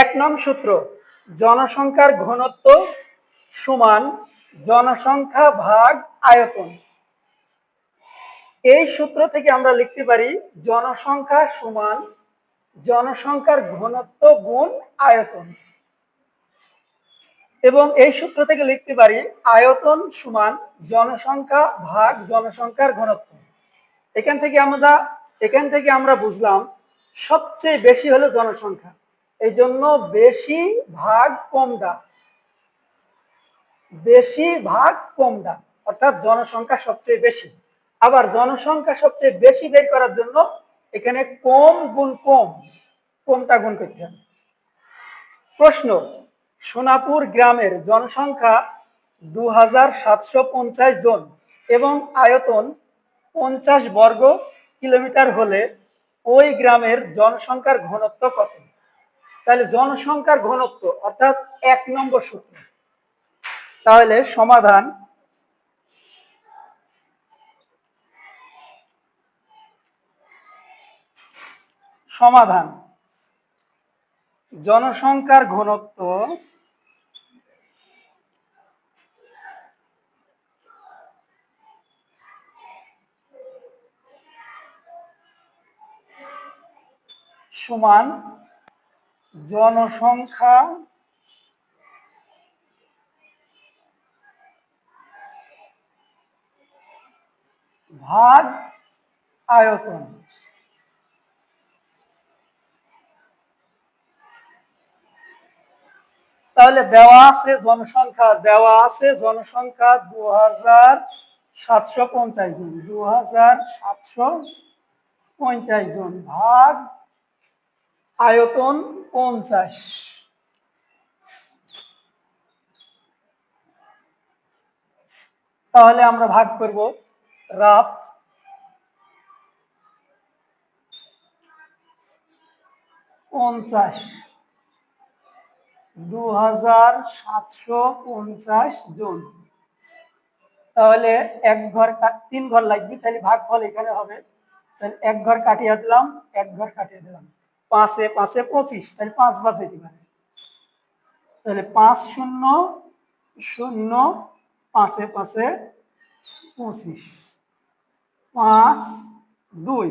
এক নং সূত্র, জনসংখ্যার ঘনত্ব সমান জনসংখ্যা ভাগ আয়তন। এই সূত্র থেকে আমরা লিখতে পারি জনসংখ্যা সমান জনসংখ্যার ঘনত্ব গুণ আয়তন। এবং এই সূত্র থেকে লিখতে পারি আয়তন সমান জনসংখ্যা ভাগ জনসংখ্যার ঘনত্ব। এখান থেকে আমরা, এখান থেকে আমরা বুঝলাম সবচেয়ে বেশি হলো জনসংখ্যা। এই জন্য বেশি ভাগ কমটা বেশি ভাগ কমটা অর্থাৎ জনসংখ্যা সবচেয়ে বেশি। আবার জনসংখ্যা সবচেয়ে বেশি বের করার জন্য এখানে কম গুণ কম, কমটা গুণ করতে হবে। প্রশ্ন, সোনাপুর গ্রামের জনসংখ্যা দু হাজার সাতশো পঞ্চাশ জন এবং আয়তন পঞ্চাশ বর্গ কিলোমিটার হলে ওই গ্রামের জনসংখ্যার ঘনত্ব কত? তাহলে জনসংখ্যার ঘনত্ব অর্থাৎ এক নম্বর সূত্র। তাহলে সমাধান সমাধান। জনসংখ্যার ঘনত্ব সমান জনসংখ্যা ভাগ আয়তন। তাহলে দেওয়া আছে জনসংখ্যা, দেওয়া আছে জনসংখ্যা দু হাজার সাতশো পঞ্চাশ জন দু হাজার সাতশো পঞ্চাশ জন ভাগ আয়তন পঞ্চাশ। তাহলে আমরা ভাগ করব রাত পঞ্চাশ। দু হাজার সাতশো পঞ্চাশ জন। তাহলে এক ঘর তিন ঘর লাগবে, তাহলে ভাগ ফল এখানে হবে। তাহলে এক ঘর কাটিয়ে দিলাম, এক ঘর কাটিয়ে দিলাম। পাঁচে পাঁচে পঁচিশ, তাহলে পাঁচ যেতে পারে তাহলে পাঁচ শূন্য শূন্য, পাঁচে পাঁচে পঁচিশ। পাঁচ, দুই,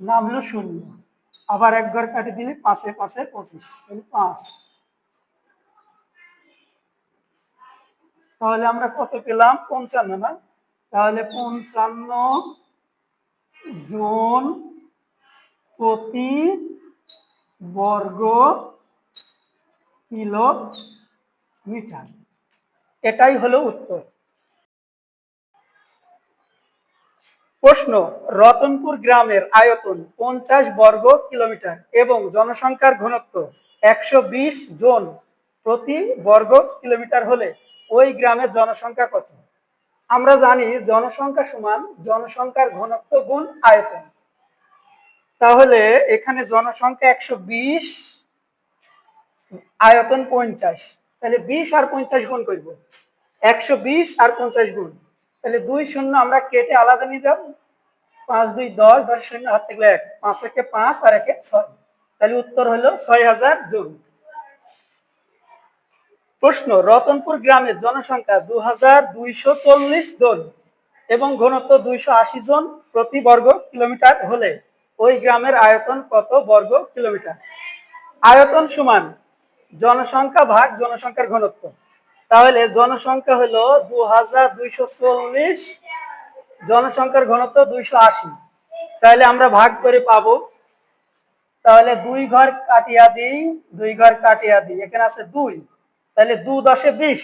নামলো শূন্য। আবার এক ঘর কাটি দিলে পাঁচে পাঁচে পঁচিশ, তাহলে পাঁচ। তাহলে আমরা কত পেলাম? পঞ্চান্ন না? তাহলে পঞ্চান্ন জন প্রতি বর্গ কিলোমিটার। এটাই হলো উত্তর। প্রশ্ন, রতনপুর গ্রামের আয়তন পঞ্চাশ বর্গ কিলোমিটার এবং জনসংখ্যার ঘনত্ব একশো বিশ জন প্রতি বর্গ কিলোমিটার হলে ওই গ্রামের জনসংখ্যা কত? আমরা জানি জনসংখ্যা সমান জনসংখ্যার ঘনত্ব গুণ আয়তন। তাহলে এখানে জনসংখ্যা একশো বিশ, আয়তন পঞ্চাশ। তাহলে বিশ আর পঞ্চাশ গুণ করব। একশো বিশ আর পঞ্চাশ গুণ। তাহলে দুই শূন্য আমরা কেটে আলাদা যাব। পাঁচ, দুই, দশ দশ শূন্য, হাত থেকে এক। পাঁচ একে পাঁচ আর একে ছয়। তাহলে উত্তর হলো ছয় হাজার জন প্রশ্ন, রতনপুর গ্রামের জনসংখ্যা দু হাজার দুইশো চল্লিশ জন এবং ঘনত্ব দুইশো আশি জন প্রতি বর্গ কিলোমিটার হলে ওই গ্রামের আয়তন কত বর্গ কিলোমিটার? আয়তন সমান জনসংখ্যা ভাগ জনসংখ্যার ঘনত্ব। তাহলে জনসংখ্যা হলো দু হাজার দুইশো চল্লিশ, জনসংখ্যার ঘনত্ব দুইশো আশি। তাহলে আমরা ভাগ করে পাবো। তাহলে দুই ঘর কাটিয়া দিই, দুই ঘর কাটিয়া দিই। এখানে আছে দুই। তাহলে দু দশে বিশ।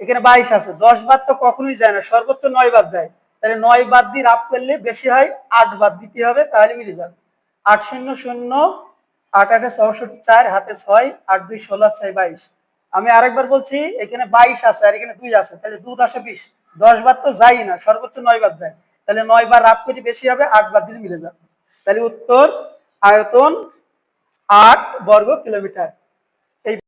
এখানে বাইশ আছে। দশ বাদ তো কখনোই যায় না, সর্বোচ্চ নয় বার যায়। তাহলে নয় বাদ দিয়ে রাফ করলে বেশি হয় আট বাদ দিতে হবে, তাহলে মিলে যাবে। আট শূন্য শূন্য, আট আটে চৌষট্টি চার, হাতে ছয়, আট দুই ষোলো ছয় বাইশ। আমি আরেকবার বলছি, এখানে বাইশ আছে আর এখানে দুই আছে, তাহলে দু দশে বিশ। দশ বার তো যাই না, সর্বোচ্চ নয় বার যায়। তাহলে নয় বার রাফ করি বেশি হবে, আট বার দিলে মিলে যাবে। তাহলে উত্তর আয়তন আট বর্গ কিলোমিটার।